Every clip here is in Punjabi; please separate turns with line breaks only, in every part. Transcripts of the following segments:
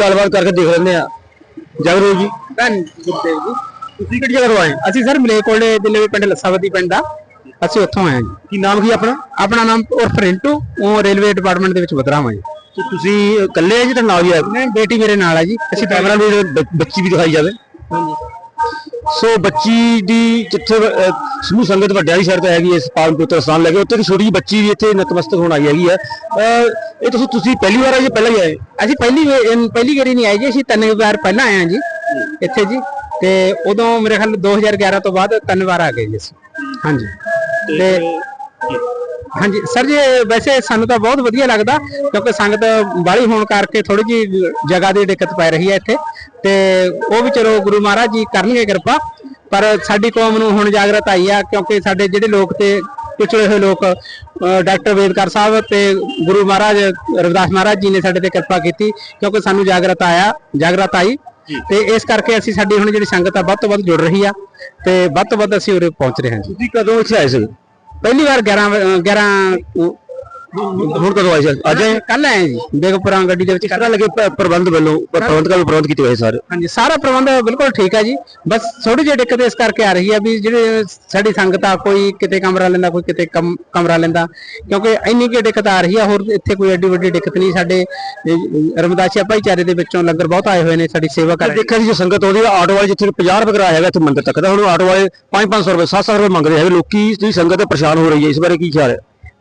ਗੱਲਬਾਤ ਕਰਕੇ ਦੇਖ ਲੈਂਦੇ ਆ ਜਗਰੂ ਜੀ।
ਧੰਨ ਗੁਰਦੇਵ ਜੀ।
ਤੁਸੀਂ ਕਿਹੜੀ ਜਗ੍ਹਾ ਤੋਂ ਆਏ?
ਅਸੀਂ ਸਰ ਮਲੇਕੋਲੇ ਜ਼ਿਲ੍ਹੇ ਵਿੱਚ ਪਿੰਡ ਲੱਸਾਵਦੀ ਪਿੰਡ ਦਾ ਅਸੀਂ ਉੱਥੋਂ ਆਏ ਹਾਂ ਜੀ।
ਕੀ ਨਾਮ ਕੀ ਆਪਣਾ?
ਆਪਣਾ ਨਾਮ ਉਰਫ ਰਿੰਟੂ। ਉਹ ਰੇਲਵੇ ਡਿਪਾਰਟਮੈਂਟ ਦੇ ਵਿੱਚ ਬਦਰਾਮ ਹਾਂ ਜੀ।
ਤੇ ਤੁਸੀਂ ਇਕੱਲੇ ਆ ਜੀ ਤੇ ਨਾਲ ਹੀ ਆਏ
ਨਹੀਂ ਬੇਟੀ ਮੇਰੇ ਨਾਲ ਹੈ ਜੀ।
ਅਸੀਂ ਕੈਮਰਾ ਵੀ ਬੱਚੀ ਵੀ ਦਿਖਾਈ ਜਾਵੇ। ਸੋ ਬੱਚੀ ਦੀ ਜਿੱਥੇ ਅਹ, ਸਮੂਹ ਸੰਗਤ ਵੱਡਿਆਂ ਦੀ ਸ਼ਰਤ ਹੈਗੀ ਇਸ ਪਾਵਨ ਪੁੱਤਰ ਸਥਾਨ ਲੈ ਕੇ ਉੱਥੇ ਦੀ ਛੋਟੀ ਜਿਹੀ ਬੱਚੀ ਵੀ ਇੱਥੇ ਨਤਮਸਤਕ ਹੋਣ ਆਈ ਹੈਗੀ ਹੈ। ਅਹ, ਇਹ ਤੁਸੀਂ ਤੁਸੀਂ ਪਹਿਲੀ ਵਾਰ ਆਏ ਜਾਂ ਪਹਿਲਾਂ ਹੀ ਆਏ?
ਅਸੀਂ ਪਹਿਲੀ ਵੇ- ਅਮ ਪਹਿਲੀ ਗੇੜੀ ਨਹੀਂ ਆਏ ਜੀ ਅਸੀਂ ਤਿੰਨ ਵਾਰ ਪਹਿਲਾਂ ਆਏ ਹਾਂ ਜੀ ਇੱਥੇ ਜੀ। ਤੇ ਉਦੋਂ ਮੇਰੇ ਖਿਆਲ 2011 ਤੋਂ ਬਾਅਦ ਤਿੰਨ ਵਾਰ ਆ ਗਏ ਜੀ ਅਸੀਂ। ਹਾਂਜੀ। ਤੇ ਹਾਂਜੀ ਸਰ ਜੀ ਵੈਸੇ ਸਾਨੂੰ ਤਾਂ ਬਹੁਤ ਵਧੀਆ ਲੱਗਦਾ ਕਿਉਂਕਿ ਸੰਗਤ ਬਾਹਲੀ ਹੋਣ ਕਰਕੇ ਥੋੜੀ ਜੀ ਜਗ੍ਹਾ ਦੀ ਦਿੱਕਤ ਪੈ ਰਹੀ ਹੈ ਇੱਥੇ। ਤੇ ਉਹ ਵੀ ਚਲੋ ਗੁਰੂ ਮਹਾਰਾਜ ਜੀ ਕਰਨਗੇ ਕਿਰਪਾ ਪਰ ਸਾਡੀ ਕੌਮ ਨੂੰ ਹੁਣ ਜਾਗਰਤ ਆਈ ਆ ਕਿਉਂਕਿ ਸਾਡੇ ਜਿਹੜੇ ਲੋਕ ਤੇ ਪਿਛੜੇ ਹੋਏ ਲੋਕ ਡਾਕਟਰ ਵੇਦਕਰ ਸਾਹਿਬ ਤੇ ਗੁਰੂ ਮਹਾਰਾਜ ਰਵਿਦਾਸ ਮਹਾਰਾਜ ਜੀ ਨੇ ਸਾਡੇ ਤੇ ਕਿਰਪਾ ਕੀਤੀ ਕਿਉਂਕਿ ਸਾਨੂੰ ਜਾਗਰਤ ਆਇਆ ਜਾਗਰਤ ਆਈ। ਤੇ ਇਸ ਕਰਕੇ ਅਸੀਂ ਸਾਡੀ ਹੁਣ ਜਿਹੜੀ ਸੰਗਤ ਆ ਵੱਧ ਤੋਂ ਵੱਧ ਜੁੜ ਰਹੀ ਆ ਤੇ ਵੱਧ ਤੋਂ ਵੱਧ ਅਸੀਂ ਉਰੇ ਪਹੁੰਚ ਰਹੇ ਹਾਂ ਜੀ।
ਤੁਸੀਂ ਕਦੋਂ ਇੱਥੇ ਆਏ ਸੀ?
ਪਹਿਲੀ ਵਾਰ 11 ਵ- 11
ਹੁਣ ਕਦੋਂ ਆਏ ਸੀ? ਅੱਜ ਆਏ?
ਕੱਲ ਆਏ ਜੀ। ਬੇਗਪੁਰਾਂ ਗੱਡੀ ਦੇ ਵਿੱਚ
ਕਿਸ ਤਰ੍ਹਾਂ ਲੱਗੇ ਪ- ਪ੍ਰਬੰਧ ਵੱਲੋਂ ਪ੍ਰਬੰਧਕਾਂ ਵੱਲੋਂ ਪ੍ਰਬੰਧ ਕੀਤੇ ਹੋਏ ਸਾਰੇ।
ਹਾਂਜੀ ਸਾਰਾ ਪ੍ਰਬੰਧ ਬਿਲਕੁਲ ਠੀਕ ਹੈ ਜੀ। ਬਸ ਥੋੜੀ ਜਿਹੀ ਦਿੱਕਤ ਇਸ ਕਰਕੇ ਆ ਰਹੀ ਹੈ ਵੀ ਜਿਹੜੇ ਸਾਡੀ ਸੰਗਤ ਆ ਕੋਈ ਕਿਤੇ ਕਮਰਾ ਲੈਂਦਾ ਕੋਈ ਕਿਤੇ ਕਮ- ਕਮਰਾ ਲੈਂਦਾ। ਕਿਉਂਕਿ ਇੰਨੀ ਕੀ ਦਿੱਕਤ ਆ ਰਹੀ ਆ ਹੋਰ ਇੱਥੇ ਕੋਈ ਐਡੀ ਵੱਡੀ ਦਿੱਕਤ ਨਹੀਂ ਸਾਡੇ ਅਹ, ਰਮਦਾਸੀਆ ਭਾਈਚਾਰੇ ਦੇ ਵਿੱਚੋਂ ਲੰਗਰ ਬਹੁਤ ਆਏ ਹੋਏ ਨੇ ਸਾਡੀ ਸੇਵਾ ਕਰ ਰਹੇ।
ਦੇਖਿਆ ਜੀ ਜੋ ਸੰਗਤ ਆਉਂਦੀ ਹੈ ਆਟੋ ਵਾਲੇ ਜਿੱਥੇ 50 ਰੁਪਏ ਕਿਰਾਇਆ ਹੈਗਾ ਇੱਥੇ ਮੰਦਿਰ ਤੱਕ ਦਾ। ਹੁਣ ਆਟੋ ਵਾਲੇ 5-500 ਰੁਪਏ 700 ਰੁਪਏ ਮੰਗਦੇ ਹੈਗੇ। ਲੋਕੀ ਦੀ ਸੰਗਤ ਪਰੇਸ਼ਾਨ ਹੋ ਰਹੀ ਹੈ ਇਸ ਬਾਰੇ ਕੀ ਖਿਆਲ ਹੈ?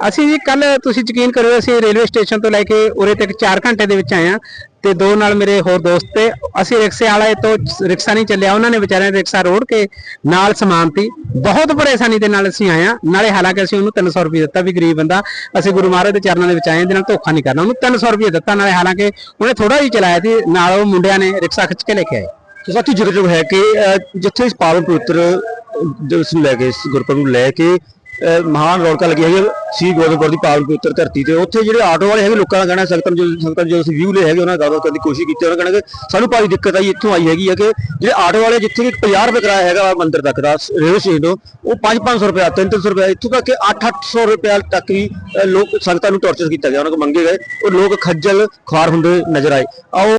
ਅਸੀਂ ਜੀ ਕੱਲ ਤੁਸੀਂ ਯਕੀਨ ਕਰੋ ਅਸੀਂ ਰੇਲਵੇ ਸਟੇਸ਼ਨ ਤੋਂ ਲੈ ਕੇ ਉਰੇ ਤੱਕ 4 ਘੰਟੇ ਦੇ ਵਿੱਚ ਆਏ ਆ ਤੇ ਦੋ ਨਾਲ ਮੇਰੇ ਹੋਰ ਦੋਸਤ ਤੇ ਅਸੀਂ ਰਿਕਸ਼ੇ ਵਾਲੇ ਤੋਂ ਰਿਕਸ਼ਾ ਨਹੀਂ ਚੱਲਿਆ ਉਹਨਾਂ ਨੇ ਵਿਚਾਰਿਆਂ ਰਿਕਸ਼ਾ ਰੋੜ ਕੇ ਨਾਲ ਸਮਾਨ ਤੀ। ਬਹੁਤ ਪਰੇਸ਼ਾਨੀ ਦੇ ਨਾਲ ਅਸੀਂ ਆਏ ਆ ਨਾਲੇ ਹਾਲਾਂਕਿ ਅਸੀਂ ਉਹਨੂੰ 300 ਰੁਪਏ ਦਿੱਤਾ ਵੀ ਗਰੀਬ ਬੰਦਾ। ਅਸੀਂ ਗੁਰੂ ਮਹਾਰਾਜ ਦੇ ਚਰਨਾਂ ਦੇ ਵਿੱਚ ਆਏ ਹਾਂ, ਇਹਦੇ ਨਾਲ ਧੋਖਾ ਨਹੀਂ ਕਰਨਾ ਉਹਨੂੰ 300 ਰੁਪਏ ਦਿੱਤਾ ਨਾਲੇ ਹਾਲਾਂਕਿ ਉਹਨੇ ਥੋੜਾ ਹੀ ਚਲਾਇਆ ਸੀ ਨਾਲ ਉਹ ਮੁੰਡਿਆਂ ਨੇ ਰਿਕਸ਼ਾ ਖਿੱਚ ਕੇ ਲੈ ਕੇ ਆਏ।
ਸੋ ਸਾਥੀ ਜ਼ਿਕਰਯੋਗ ਹੈ ਕਿ ਜਿੱਥੇ ਇਸ ਪਾਵਨ ਪਵਿੱਤਰ ਦਿਵਸ ਲੈ ਕੇ ਇਸ ਨੂੰ ਲੈ ਕੇ ਮਹਾਨ ਰੌਣਕਾਂ ਲੱਗੀਆਂ ਹੈਗੀਆਂ ਸ੍ਰੀ ਗੋਬਿੰਦਪੁਰ ਦੀ ਪਾਵਨ ਪਵਿੱਤਰ ਧਰਤੀ ਤੇ। ਉੱਥੇ ਜਿਹੜੇ ਆਟੋ ਵਾਲੇ ਹੈਗੇ, ਲੋਕਾਂ ਦਾ ਕਹਿਣਾ, ਸੰਗਤਾਂ ਨੂੰ ਜੋ ਸੰਗਤਾਂ ਨੂੰ ਜੋ ਅਸੀਂ ਵਿਊ ਲਏ ਹੈਗੇ, ਉਹਨਾਂ ਨਾਲ ਗੱਲਬਾਤ ਕਰਨ ਦੀ ਕੋਸ਼ਿਸ਼ ਕੀਤੀ, ਉਹਨਾਂ ਕਹਿਣਾ ਕਿ ਸਾਨੂੰ ਭਾਰੀ ਦਿੱਕਤ ਆਈ, ਇੱਥੋਂ ਆਈ ਹੈਗੀ ਹੈ ਕਿ ਜਿਹੜੇ ਆਟੋ ਵਾਲੇ ਜਿੱਥੇ ਕਿ 50 ਰੁਪਏ ਕਿਰਾਇਆ ਹੈਗਾ ਵਾ ਮੰਦਿਰ ਤੱਕ ਦਾ ਰੇਲਵੇ ਸਟੇਸ਼ਨ ਤੋਂ, ਉਹ 5-500 ਰੁਪਏ 3-300 ਰੁਪਏ ਇੱਥੋਂ ਤੱਕ ਕਿ 8-800 ਰੁਪਏ ਤੱਕ ਵੀ ਲੋਕ ਸੰਗਤਾਂ ਨੂੰ ਟੌਰਚਰ ਕੀਤਾ ਗਿਆ, ਉਹਨਾਂ ਕੋਲ ਮੰਗੇ ਗਏ। ਉਹ ਲੋਕ ਖੱਜਲ ਖਾਰ ਹੁੰਦੇ ਨਜ਼ਰ ਆਏ। ਆਓ